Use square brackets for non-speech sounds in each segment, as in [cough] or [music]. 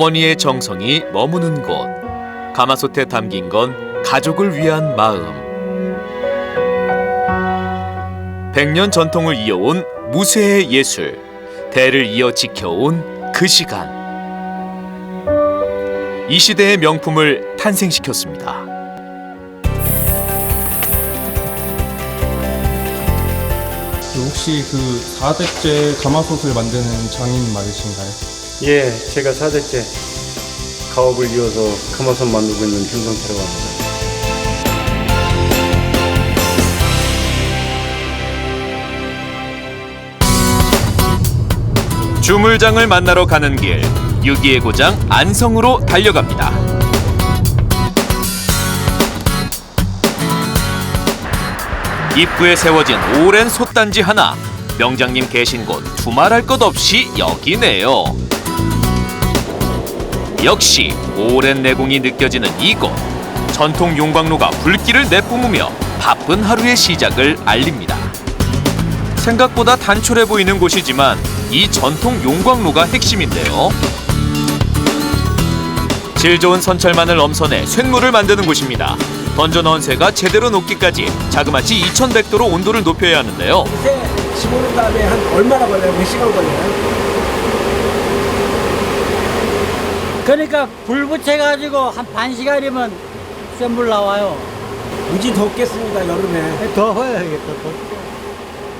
어머니의 정성이 머무는 곳. 가마솥에 담긴 건 가족을 위한 마음. 백년 전통을 이어온 무쇠의 예술. 대를 이어 지켜온 그 시간. 이 시대의 명품을 탄생시켰습니다. 혹시 그 4대째 가마솥을 만드는 장인 맞으신가요? 예, 제가 사대째 가업을 이어서 가마솥 만들고 있는 김성태라고 합니다. 주물장을 만나러 가는 길. 유기의 고장 안성으로 달려갑니다. 입구에 세워진 오랜 솥단지 하나. 명장님 계신 곳 두말할 것 없이 여기네요. 역시 오랜 내공이 느껴지는 이곳. 전통 용광로가 불길을 내뿜으며 바쁜 하루의 시작을 알립니다. 생각보다 단촐해 보이는 곳이지만 이 전통 용광로가 핵심인데요. 질 좋은 선철만을 엄선해 쇳물을 만드는 곳입니다. 던져 넣은 새가 제대로 녹기까지 자그마치 2100도로 온도를 높여야 하는데요. 새 집어넣은 다음에 한 얼마나 걸려요? 몇 시간 걸려요? 그러니까 불 붙여가지고 한 반 시간이면 센불 나와요. 무지 덥겠습니다 여름에 더워야겠다.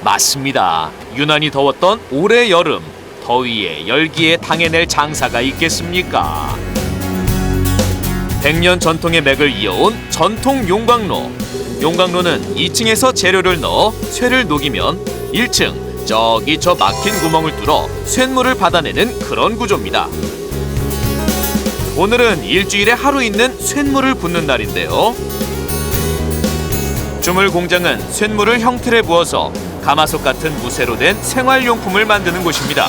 맞습니다. 유난히 더웠던 올해 여름. 더위에 열기에 당해낼 장사가 있겠습니까? 100년 전통의 맥을 이어온 전통 용광로. 용광로는 2층에서 재료를 넣어 쇠를 녹이면 1층 저기 저 막힌 구멍을 뚫어 쇳물을 받아내는 그런 구조입니다. 오늘은 일주일에 하루 있는 쇳물을 붓는 날인데요. 주물 공장은 쇳물을 형틀에 부어서 가마솥 같은 무쇠로 된 생활용품을 만드는 곳입니다.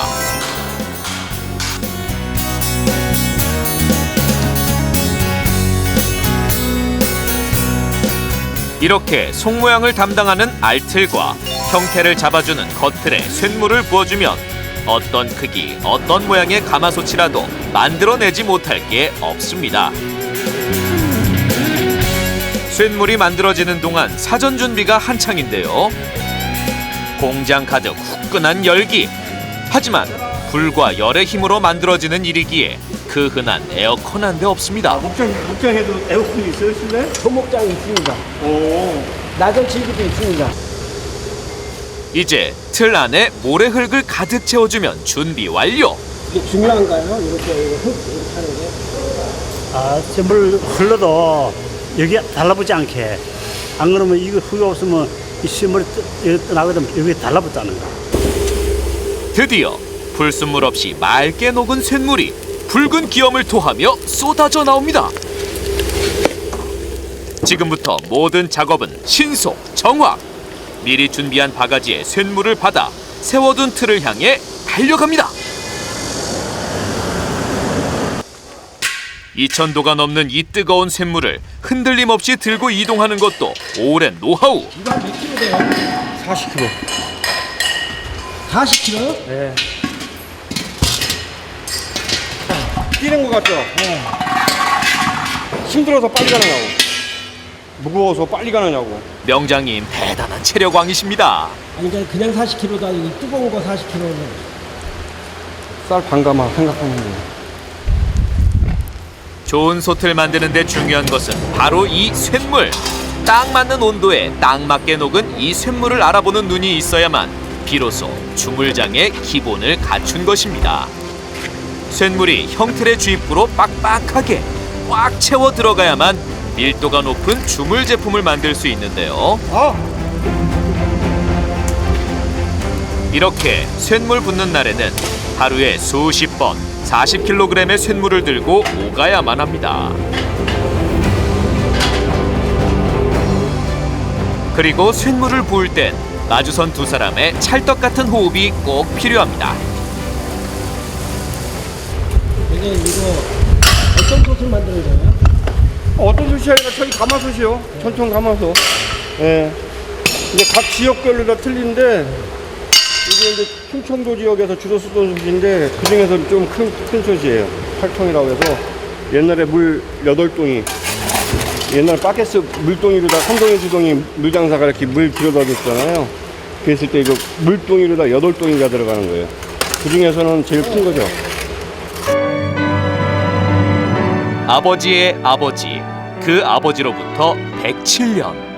이렇게 속 모양을 담당하는 알틀과 형태를 잡아주는 겉틀에 쇳물을 부어주면 어떤 크기, 어떤 모양의 가마솥이라도 만들어내지 못할 게 없습니다. 쇳물이 만들어지는 동안 사전 준비가 한창인데요. 공장 가득 후끈한 열기. 하지만 불과 열의 힘으로 만들어지는 일이기에 그 흔한 에어컨 한 대 없습니다. 목장, 목장에도 에어컨이 있어요, 실내? 소목장이 있습니다 오. 낮은 지기도 있습니다 이제 틀 안에 모래 흙을 가득 채워주면 준비 완료. 이게 중요한가요? 이렇게 흙 이렇게 하는 게 아, 물 흘러도 여기 달라붙지 않게. 안 그러면 이거 흙이 없으면 이 실물이 나거든 여기 달라붙다는 거. 드디어 불순물 없이 맑게 녹은 쇳물이 붉은 기염을 토하며 쏟아져 나옵니다. 지금부터 모든 작업은 신속, 정확. 미리 준비한 바가지에 쇳물을 받아 세워둔 틀을 향해 달려갑니다. 2천도가 넘는 이 뜨거운 쇳물을 흔들림 없이 들고 이동하는 것도 오랜 노하우. 이거 몇 킬로 돼요? 40kg. 40킬로? 네. 뛰는 것 같죠? 힘들어서 빨리 가느냐고. 무거워서 빨리 가느냐고. 명장님 대단한 체력왕이십니다. 그러니까 그냥 40킬로도 아니고 뜨거운 거 40킬로는 쌀 반가마 생각하는 거. 좋은 솥을 만드는데 중요한 것은 바로 이 쇳물. 딱 맞는 온도에 딱 맞게 녹은 이 쇳물을 알아보는 눈이 있어야만 비로소 주물장의 기본을 갖춘 것입니다. 쇳물이 형틀의 주입구로 빡빡하게 꽉 채워 들어가야만 밀도가 높은 주물 제품을 만들 수 있는데요. 이렇게 쇳물 붓는 날에는 하루에 수십 번 40kg의 쇳물을 들고 오가야만 합니다. 그리고 쇳물을 부을 땐 마주선 두 사람의 찰떡 같은 호흡이 꼭 필요합니다. 이게 이거 어떤 솥을 만드는 거예요? 어떤 솥이 아니라 저기 가마솥이요. 전통 가마솥. 예. 이제 각 지역별로 다 틀린데 이게 이제 충청도 지역에서 주로 쓰던 솥인데 그 중에서 좀 큰큰 솥이에요. 8통이라고 해서 옛날에 물 8동이 옛날 바켓스 물동이로다 한 동이 두 동이 물장사가 이렇게 물 들여다 줬잖아요. 그랬을 때 이거 물동이로다 8동이가 들어가는 거예요. 그 중에서는 제일 큰 거죠. 아버지의 아버지, 그 아버지로부터 107년.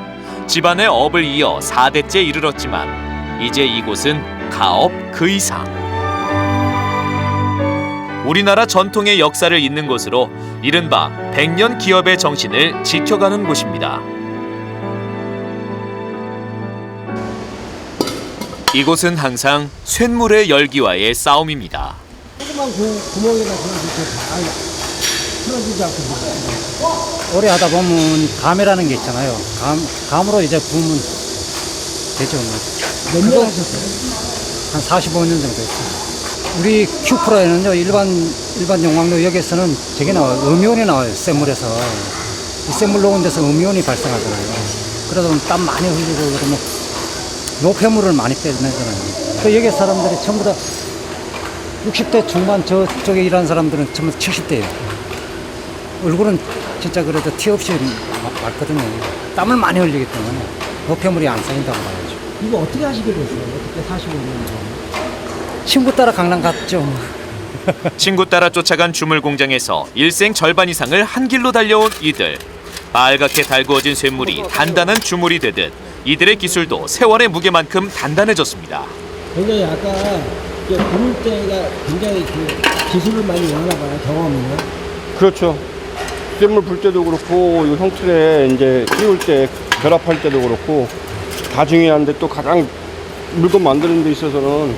집안의 업을 이어 4대째 이르렀지만 이제 이곳은 가업 그 이상. 우리나라 전통의 역사를 잇는 곳으로 이른바 백년 기업의 정신을 지켜가는 곳입니다. 이곳은 항상 쇳물의 열기와의 싸움입니다. 먹어요. 오래 하다 보면 감이라는 게 있잖아요. 감, 감으로 이제 부으면 되죠. 뭐. 몇 년 하셨어요? 한 45년 정도 했어요. 우리 큐프로에는요, 일반, 일반 용광로역에서는 저게 나와요. 음이온이 나와요, 샘물에서. 이 샘물 녹은 데서 음이온이 발생하잖아요. 그러다 보면 땀 많이 흘리고 그러면 노폐물을 많이 빼내잖아요. 그 여기 사람들이 전부 다 60대 중반 저쪽에 일하는 사람들은 전부 70대예요. 얼굴은 진짜 그래도 티 없이 마- 맑거든요. 땀을 많이 흘리기 때문에 노폐물이 안 쌓인다고 봐야죠. 이거 어떻게 하시게 됐어요? 어떻게 45년 전에? 친구 따라 강남 갔죠. 친구 따라 쫓아간 주물 공장에서 일생 절반 이상을 한 길로 달려온 이들. 빨갛게 달구어진 쇳물이 단단한 주물이 되듯 이들의 기술도 세월의 무게만큼 단단해졌습니다. 굉장히 아까 이게 부를 때가 굉장히 그 기술을 많이 원하나 봐요, 경험이요. 그렇죠. 쇳물 불 때도 그렇고 이 형틀에 이제 끼울 때 결합할 때도 그렇고 다 중요한데 또 가장 물건 만드는 데 있어서는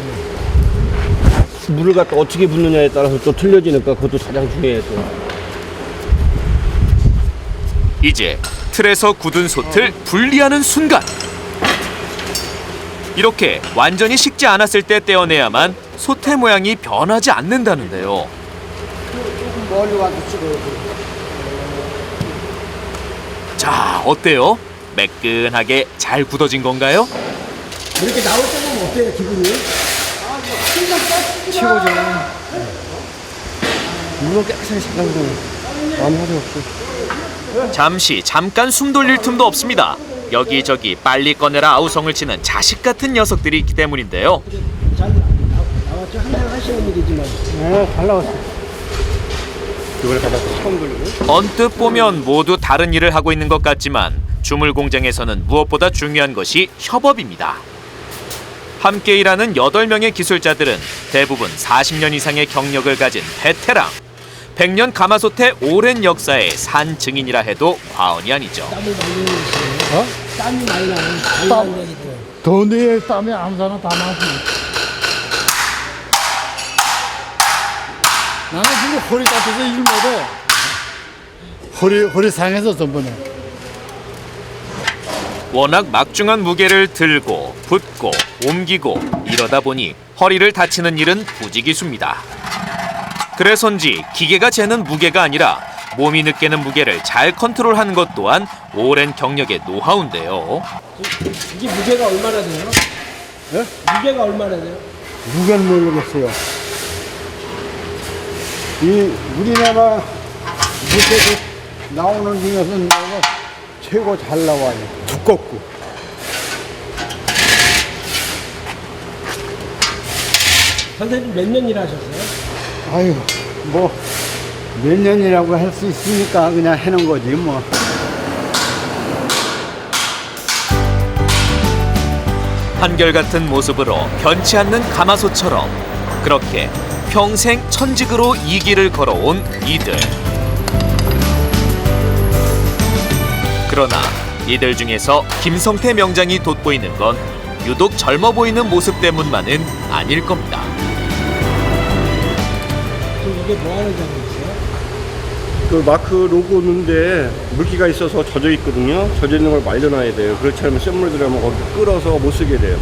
물을 갖다 어떻게 붓느냐에 따라서 또 틀려지니까 그것도 가장 중요해서 이제 틀에서 굳은 솥을 분리하는 순간. 이렇게 완전히 식지 않았을 때 떼어내야만 솥의 모양이 변하지 않는다는데요. 자, 어때요? 매끈하게 잘 굳어진 건가요? 이렇게 나올 때 보면 어때요, 기분이? 최고죠. 물론 깨끗하게 잘 나오잖아요. 아무 하도 없어. 잠시 잠깐 숨 돌릴 틈도 없습니다. 여기저기 빨리 꺼내라 아우성을 치는 자식 같은 녀석들이 있기 때문인데요. 잘 나- 나왔죠? 항상 하시는 일이지만. 네, 잘 나왔어. 이걸 갖다 처음 돌리고. 언뜻 보면 모두 다른 일을 하고 있는 것 같지만 주물 공장에서는 무엇보다 중요한 것이 협업입니다. 함께 일하는 8명의 기술자들은 대부분 40년 이상의 경력을 가진 베테랑. 100년 가마솥의 오랜 역사의 산 증인이라 해도 과언이 아니죠. 땀을 많이. 어? 땀이 많이 나는 다이한 얘기들. 더위에 땀이 안 사나 다 나지. 나는 지금 허리 다쳐서 일 못해. 허리, 허리 상해서 전번에. 워낙 막중한 무게를 들고 붓고 옮기고 이러다 보니 허리를 다치는 일은 부지기수입니다. 그래서인지 기계가 재는 무게가 아니라 몸이 느끼는 무게를 잘 컨트롤하는 것 또한 오랜 경력의 노하우인데요. 이게 무게가 얼마나 돼요? 예? 무게가 얼마나 돼요? 무게는 모르겠어요. 이 우리나라 무게도 나오는 중에서 내가 최고 잘 나와요. 두껍고. 선생님 몇 년 일하셨어요? 아유, 뭐, 몇 년이라고 할 수 있으니까 그냥 해놓은 거지, 뭐. 한결같은 모습으로 변치 않는 가마솥처럼 그렇게 평생 천직으로 이 길을 걸어온 이들. 그러나 이들 중에서 김성태 명장이 돋보이는 건 유독 젊어 보이는 모습 때문만은 아닐 겁니다. 이게 뭐 하는 작업이세요? 그 마크 로고인데 물기가 있어서 젖어 있거든요. 젖어 있는 걸 말려놔야 돼요. 그렇지 않으면 쇳물 들어가면 거기 끓어서 못 쓰게 돼요.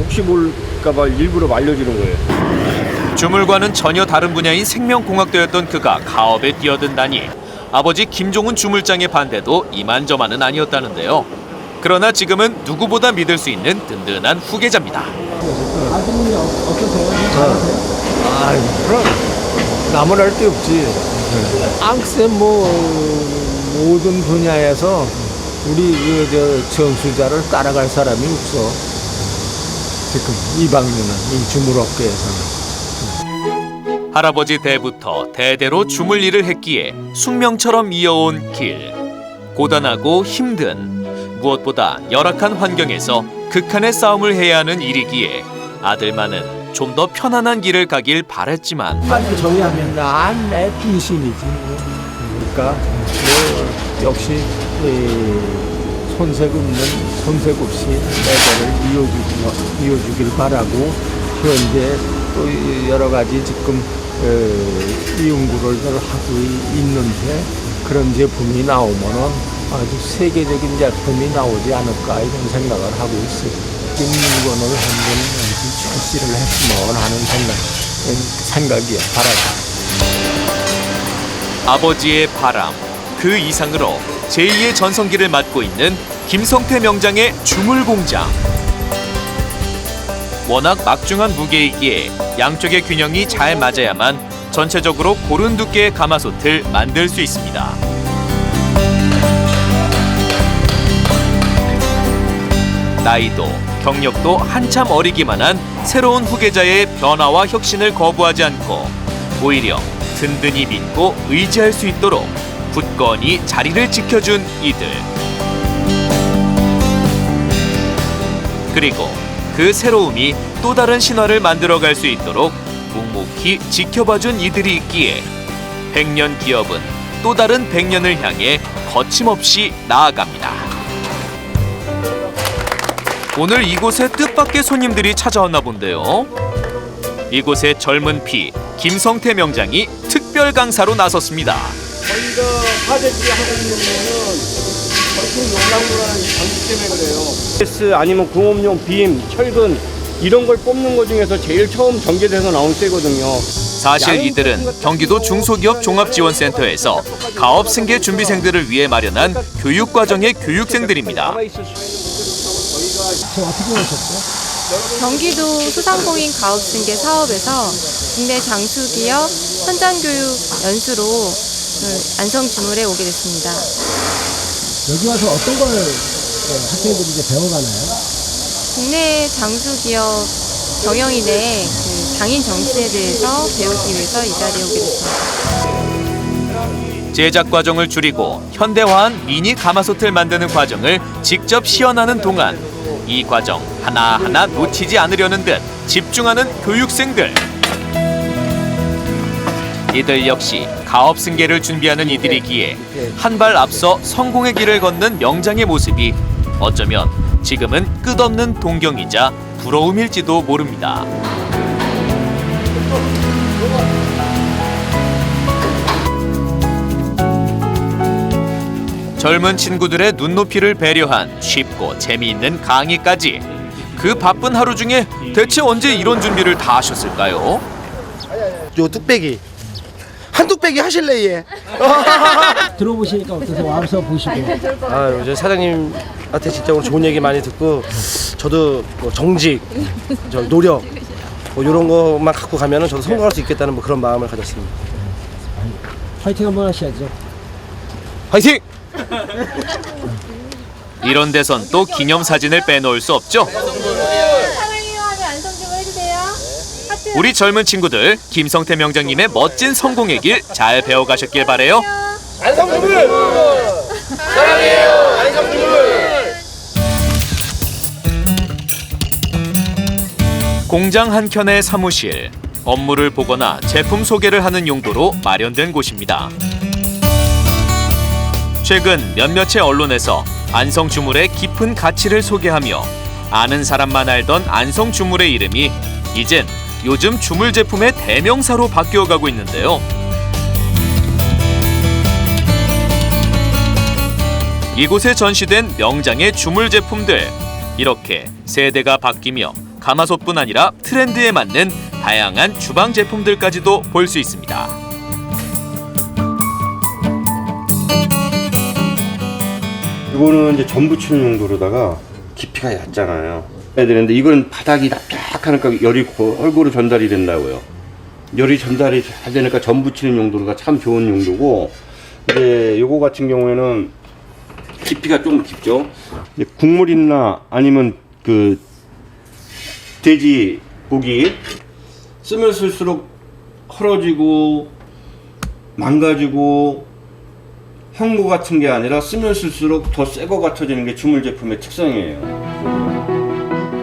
혹시 모를까봐 일부러 말려주는 거예요. 주물과는 전혀 다른 분야인 생명공학도였던 그가 가업에 뛰어든다니 아버지 김종훈 주물장의 반대도 이만저만은 아니었다는데요. 그러나 지금은 누구보다 믿을 수 있는 든든한 후계자입니다. 아드님이 어- 어떠세요? 아유, 그럼. 나무랄 데 없지. 앙세 뭐 모든 분야에서 우리 그 저 전수자를 따라갈 사람이 없어. 지금 이 방류는 이 주물업계에서는. 할아버지 때부터 대대로 주물 일을 했기에 숙명처럼 이어온 길. 고단하고 힘든 무엇보다 열악한 환경에서 극한의 싸움을 해야 하는 일이기에 아들만은 좀 더 편안한 길을 가길 바랬지만 빨리 정리하면 난내 빈신이지. 그러니까 뭐 역시 이 손색 없는 손색 없이 내가를 이어주기 이어주길 바라고 현재 또이 여러 가지 지금 어, 이 연구를 하고 있는데 그런 제품이 나오면은 아주 세계적인 제품이 나오지 않을까 이런 생각을 하고 있어요. 이 물건을 한번 출시를 했으면 하는 생각, 생각이야, 바람. 아버지의 바람 그 이상으로 제2의 전성기를 맞고 있는 김성태 명장의 주물 공장. 워낙 막중한 무게이기에 양쪽의 균형이 잘 맞아야만 전체적으로 고른 두께의 가마솥을 만들 수 있습니다. 나이도 경력도 한참 어리기만 한 새로운 후계자의 변화와 혁신을 거부하지 않고 오히려 든든히 믿고 의지할 수 있도록 굳건히 자리를 지켜준 이들. 그리고 그 새로움이 또 다른 신화를 만들어갈 수 있도록 묵묵히 지켜봐준 이들이 있기에 백년 기업은 또 다른 백년을 향해 거침없이 나아갑니다. 오늘 이곳에 뜻밖의 손님들이 찾아왔나 본데요. 이곳의 젊은 피 김성태 명장이 특별 강사로 나섰습니다. 저희가 화재지 하고 있는 거는 전통 용광로라는 장비 때문에 그래요. S 아니면 공업용 빔, 철근 이런 걸 뽑는 것 중에서 제일 처음 전개돼서 나온 쇠거든요. 사실 이들은 경기도 중소기업 종합지원센터에서 가업 승계 준비생들을 위해 마련한 교육과정의 교육생들입니다. 저 어떻게? 경기도 소상공인 가업승계 사업에서 국내 장수기업 현장교육 연수로 그 안성주물에 오게 됐습니다. 여기 와서 어떤 걸 어, 학생들이 이제 배워가나요? 국내 장수 기업 경영인의 그 장인 정신에 대해서 배우기 위해서 이 자리에 오게 됐습니다. 제작 과정을 줄이고 현대화한 미니 가마솥을 만드는 과정을 직접 시연하는 동안 이 과정 하나하나 놓치지 않으려는 듯 집중하는 교육생들. 이들 역시 가업 승계를 준비하는 이들이기에 한 발 앞서 성공의 길을 걷는 명장의 모습이 어쩌면 지금은 끝없는 동경이자 부러움일지도 모릅니다. 젊은 친구들의 눈높이를 배려한 쉽고 재미있는 강의까지 그 바쁜 하루 중에 대체 언제 이런 준비를 다 하셨을까요? 요 뚝배기 한 뚝배기 하실래 얘? [laughs] 들어보시니까 어떠세요? 와서 보시고. 아 요즘 사장님한테 진짜 오늘 좋은 얘기 많이 듣고 저도 뭐 정직, 저 노력 뭐 이런 것만 갖고 가면은 저도 성공할 수 있겠다는 뭐 그런 마음을 가졌습니다. 파이팅 한번 하셔야죠. 화이팅! 이런 데선 또 기념 사진을 빼놓을 수 없죠. 사랑해요하면 안성주물 해주세요. 우리 젊은 친구들 김성태 명장님의 멋진 성공의 길 잘 배워가셨길 바래요. 공장 한 켠의 사무실, 업무를 보거나 제품 소개를 하는 용도로 마련된 곳입니다. 최근 몇몇의 언론에서 안성 주물의 깊은 가치를 소개하며 아는 사람만 알던 안성 주물의 이름이 이젠 요즘 주물 제품의 대명사로 바뀌어 가고 있는데요. 이곳에 전시된 명장의 주물 제품들 이렇게 세대가 바뀌며 가마솥뿐 아니라 트렌드에 맞는 다양한 주방 제품들까지도 볼 수 있습니다. 이거는 이제 전 부치는 용도로다가 깊이가 얕잖아요. 해야 되는데 이건 바닥이 납작하니까 열이 골고루 전달이 된다고요. 열이 전달이 잘 되니까 전 부치는 용도가 참 좋은 용도고 이제 요거 같은 경우에는 깊이가 좀 깊죠. 국물이나 아니면 그 돼지 고기 쓰면 쓸수록 헐어지고 망가지고 형고 같은 게 아니라 쓰면 쓸수록 더 새 거 같아지는 게 주물 제품의 특성이에요.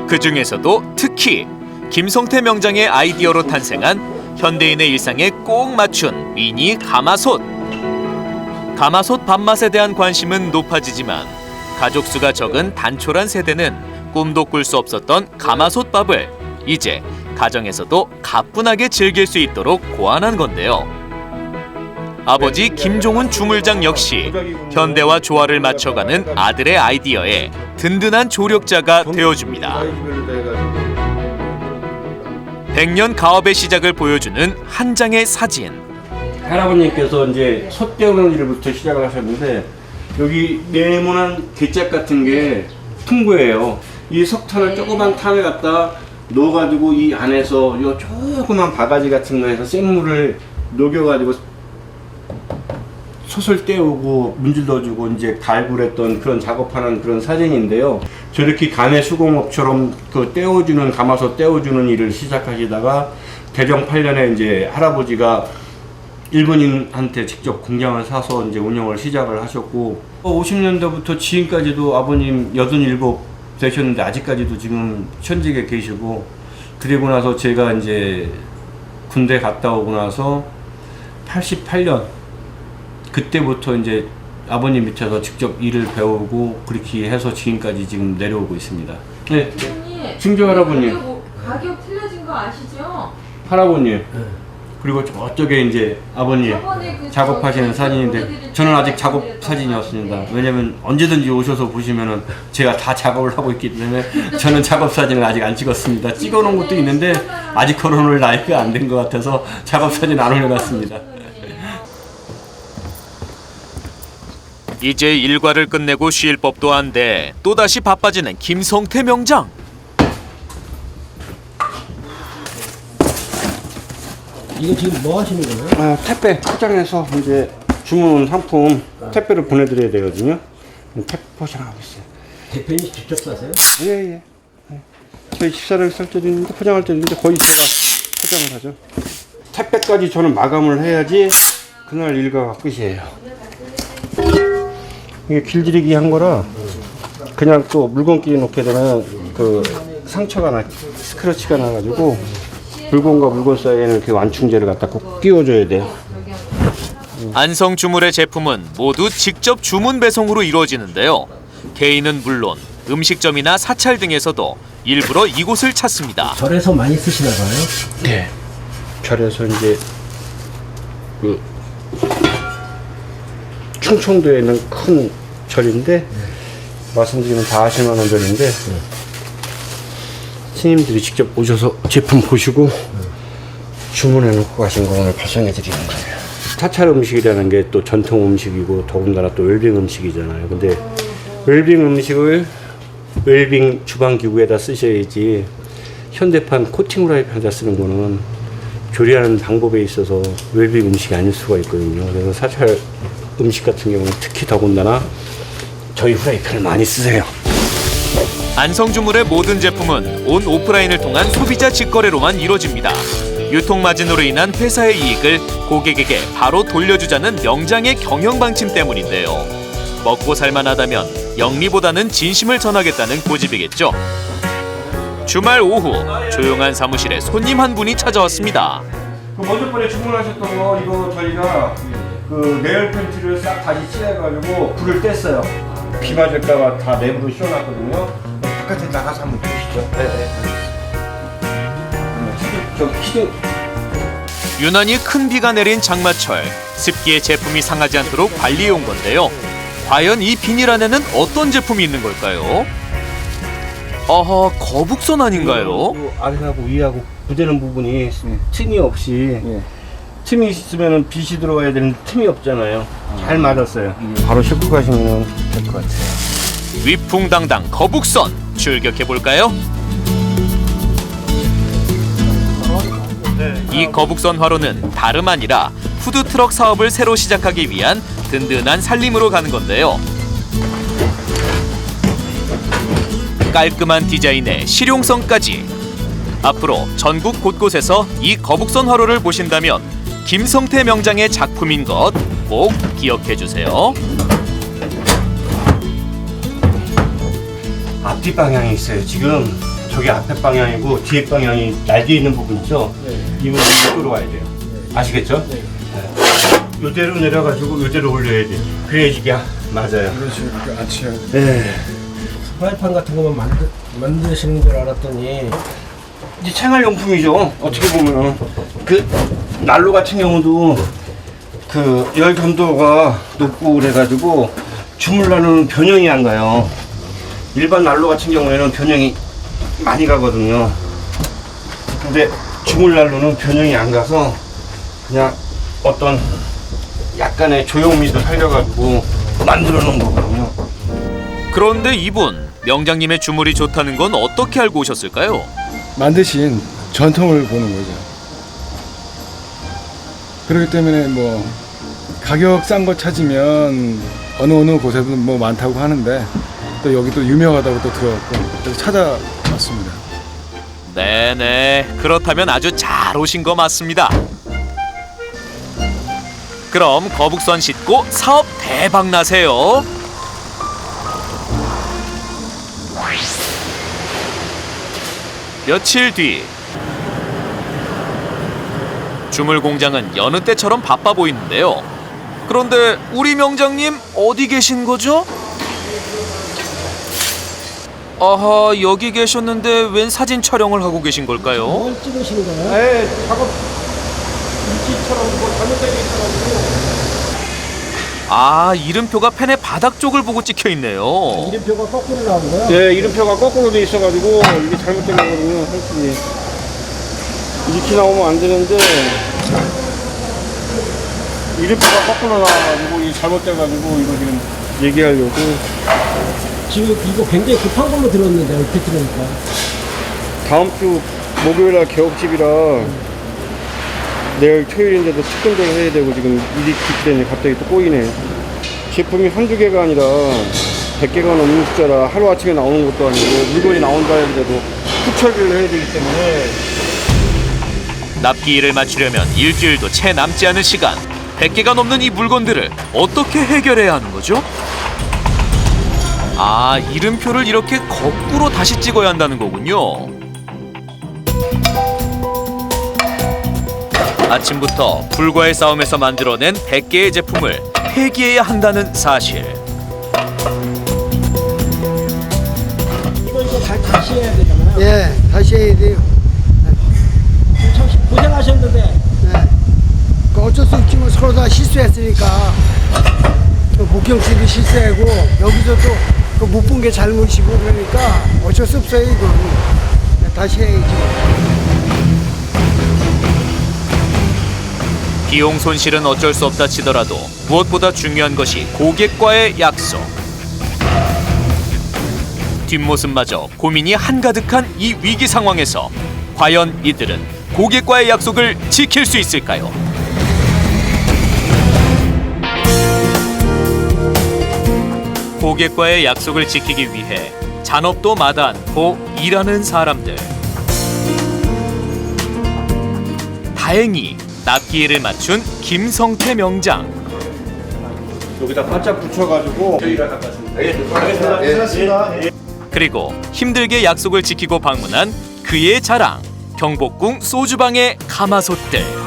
그 중에서도 특히 김성태 명장의 아이디어로 탄생한 현대인의 일상에 꼭 맞춘 미니 가마솥. 가마솥 밥맛에 대한 관심은 높아지지만 가족 수가 적은 단촐한 세대는 꿈도 꿀 수 없었던 가마솥 밥을 이제 가정에서도 가뿐하게 즐길 수 있도록 고안한 건데요. 아버지 김종훈 주물장 역시 현대와 조화를 맞춰가는 아들의 아이디어에 든든한 조력자가 되어줍니다. 100년 가업의 시작을 보여주는 한 장의 사진. 할아버님께서 이제 솥 때우는 일부터 시작을 하셨는데 여기 네모난 괴짝 같은 게 퉁고예요. 이 석탄을 조그만 탄에 갖다 넣어가지고 이 안에서 요 조그만 바가지 같은 거에서 생물을 녹여가지고 솥을 때우고 문질 넣어주고 이제 갈굴했던 그런 작업하는 그런 사진인데요. 저렇게 가내 수공업처럼 그 떼어주는 가마솥 떼어주는 일을 시작하시다가 대정 8년에 이제 할아버지가 일본인한테 직접 공장을 사서 이제 운영을 시작을 하셨고 50년대부터 지금까지도 아버님 87 되셨는데 아직까지도 지금 현직에 계시고 그리고 나서 제가 이제 군대 갔다 오고 나서 88년 그때부터 이제 아버님 밑에서 직접 일을 배우고 그렇게 해서 지금까지 지금 내려오고 있습니다. 네, 증조 할아버님, 뭐 가격 틀려진 거 아시죠? 할아버님, 그리고 저쪽에 이제 아버님 그 작업하시는 사진인데 저는 아직 작업 사진이 없습니다. 왜냐면 언제든지 오셔서 보시면은 제가 다 작업을 하고 있기 때문에 저는 작업 사진을 아직 안 찍었습니다. 찍어놓은 것도 있는데 아직 걸어놓을 나이가 안 된 것 같아서 작업 사진 안 올려놨습니다. 이제 일과를 끝내고 쉴 법도 한데 또다시 바빠지는 김성태 명장. 이거 지금 뭐 하시는 거예요? 아, 택배 포장해서 이제 주문 상품 택배를 보내드려야 되거든요. 택배 포장하고 있어요. 대표님 직접 사세요? 예, 예. 예. 저희 집사를 살 때도 있는데 포장할 때도 있는데 거의 제가 포장을 하죠. 택배까지 저는 마감을 해야지 그날 일과가 끝이에요. 이게 길들이기 한 거라 그냥 또 물건끼리 놓게 되면 그 상처가 나, 스크래치가 나가지고 물건과 물건 사이에는 이렇게 완충제를 갖다 꼭 끼워줘야 돼요. 안성 주물의 제품은 모두 직접 주문 배송으로 이루어지는데요. 개인은 물론 음식점이나 사찰 등에서도 일부러 이곳을 찾습니다. 절에서 많이 쓰시나 봐요. 네. 절에서 이제 그 충청도에 있는 큰 절인데 말씀드리면 다 아실 만한 절인데 스님들이 직접 오셔서 제품 보시고 주문해 놓고 가신 거 오늘 발송해 드리는 거예요. 사찰 음식이라는 게 또 전통 음식이고 더군다나 또 웰빙 음식이잖아요. 근데 웰빙 음식을 웰빙 주방 기구에다 쓰셔야지 현대판 코팅 프라이팬에다 쓰는 거는 조리하는 방법에 있어서 웰빙 음식이 아닐 수가 있거든요. 그래서 사찰 음식 같은 경우는 특히 더군다나 저희 후라이팬을 많이 쓰세요. 안성 주물의 모든 제품은 온 오프라인을 통한 소비자 직거래로만 이루어집니다. 유통 마진으로 인한 회사의 이익을 고객에게 바로 돌려주자는 명장의 경영 방침 때문인데요. 먹고 살만하다면 영리보다는 진심을 전하겠다는 고집이겠죠. 주말 오후 조용한 사무실에 손님 한 분이 찾아왔습니다. 그 먼저 번에 주문하셨던 거 이거 저희가 그 네일 펜트를 싹 다시 칠해가지고 불을 뗐어요. 비 맞을까봐 다 내부로 씌워놨거든요. 바깥에 나가서 한번 보시죠. 네네. 저 키도 유난히 큰 비가 내린 장마철 습기에 제품이 상하지 않도록 관리해 온 건데요. 과연 이 비닐 안에는 어떤 제품이 있는 걸까요? 어허 거북선 아닌가요? 요 아래하고 위하고 부대는 부분이 틈이 없이 틈이 있으면 빛이 들어와야 되는 틈이 없잖아요. 잘 맞았어요. 바로 싣고 가시면 될 것 같아요. 위풍당당 거북선 출격해 볼까요? 이 거북선 화로는 다름 아니라 푸드트럭 사업을 새로 시작하기 위한 든든한 살림으로 가는 건데요. 깔끔한 디자인에 실용성까지 앞으로 전국 곳곳에서 이 거북선 화로를 보신다면 김성태 명장의 작품인 것 꼭 기억해 주세요. 앞뒤 방향이 있어요. 지금 저기 앞에 방향이고 뒤에 방향이 날개 있는 부분 있죠? 이 부분 이쪽으로 와야 돼요. 아시겠죠? 네. 요대로 내려가지고 요대로 올려야 돼요. 그래야지 이게 맞아요. 그렇지 이렇게 아치야 네. 프라이팬 같은 거만 만드, 만드시는 줄 알았더니 이제 생활용품이죠. 어떻게 보면 그 난로 같은 경우도 그 열 전도가 높고 그래가지고 주물난로는 변형이 안 가요. 일반 난로 같은 경우에는 변형이 많이 가거든요. 근데 주물 난로는 변형이 안 가서 그냥 어떤 약간의 조형미도 살려가지고 만들어 놓은 거거든요. 그런데 이분 명장님의 주물이 좋다는 건 어떻게 알고 오셨을까요? 만드신 전통을 보는 거죠. 그렇기 때문에 뭐 가격 싼 거 찾으면 어느 어느 곳에도 뭐 많다고 하는데 또 여기 또 유명하다고 또 그래서 찾아왔습니다. 네네 그렇다면 아주 잘 오신 거 맞습니다. 그럼 거북선 싣고 사업 대박 나세요. 며칠 뒤 주물 공장은 여느 때처럼 바빠 보이는데요. 그런데 우리 명장님 어디 계신 거죠? 아하 여기 계셨는데 웬 사진 촬영을 하고 계신 걸까요? 뭘 찍으시는 거예요? 네, 작업 위치처럼 뭐 잘못된 게 있어가지고 아 이름표가 펜의 바닥 쪽을 보고 찍혀 있네요. 이름표가 거꾸로 나온 거야? 네, 이름표가 거꾸로 돼 있어가지고 이게 잘못된 거거든요, 솔직히. 이렇게 나오면 안 되는데 이름표가 거꾸로 나와가지고 이게 잘못돼가지고 이거 지금 얘기하려고. 지금 이거 굉장히 급한 걸로 들었는데 얼핏 들으니까 다음 주 목요일 날 개업집이라 내일 토요일인데도 특근도 해야 되고 지금 일이 깊기 갑자기 또 꼬이네. 제품이 한두 개가 아니라 100개가 넘는 숫자라 하루아침에 나오는 것도 아니고 물건이 나온다 했는데도 후처리를 해야 되기 때문에 납기 일을 맞추려면 일주일도 채 남지 않은 시간. 100개가 넘는 이 물건들을 어떻게 해결해야 하는 거죠? 아, 이름표를 이렇게 거꾸로 다시 찍어야 한다는 거군요. 아침부터 불과의 싸움에서 만들어낸 100개의 제품을 폐기해야 한다는 사실. 이거 이거 다, 다시 해야 되잖아요 예, 다시 해야 돼요. 참 고생하셨는데 네. 그 어쩔 수 없지 뭐 서로 다 실수했으니까 또 목경 씨도 실수하고 여기서 또 그 못 본 게 잘못이고 그러니까 어쩔 수 없어요 이건 네, 다시 해야지 비용 손실은 어쩔 수 없다 치더라도 무엇보다 중요한 것이 고객과의 약속. 뒷모습마저 고민이 한가득한 이 위기 상황에서 과연 이들은 고객과의 약속을 지킬 수 있을까요? 고객과의 약속을 지키기 위해 잔업도 마다 않고 일하는 사람들. 다행히 납기일을 맞춘 김성태 명장. 여기다 바짝 붙여가지고 그리고 힘들게 약속을 지키고 방문한 그의 자랑. 경복궁 소주방의 가마솥들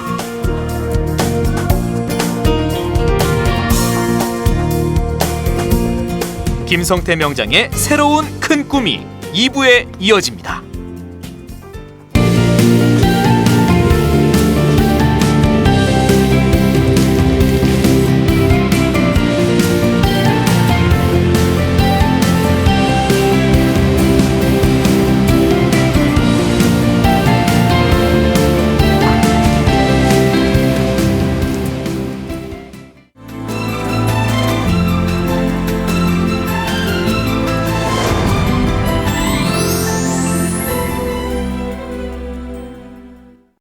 김성태 명장의 새로운 큰 꿈이 2부에 이어집니다.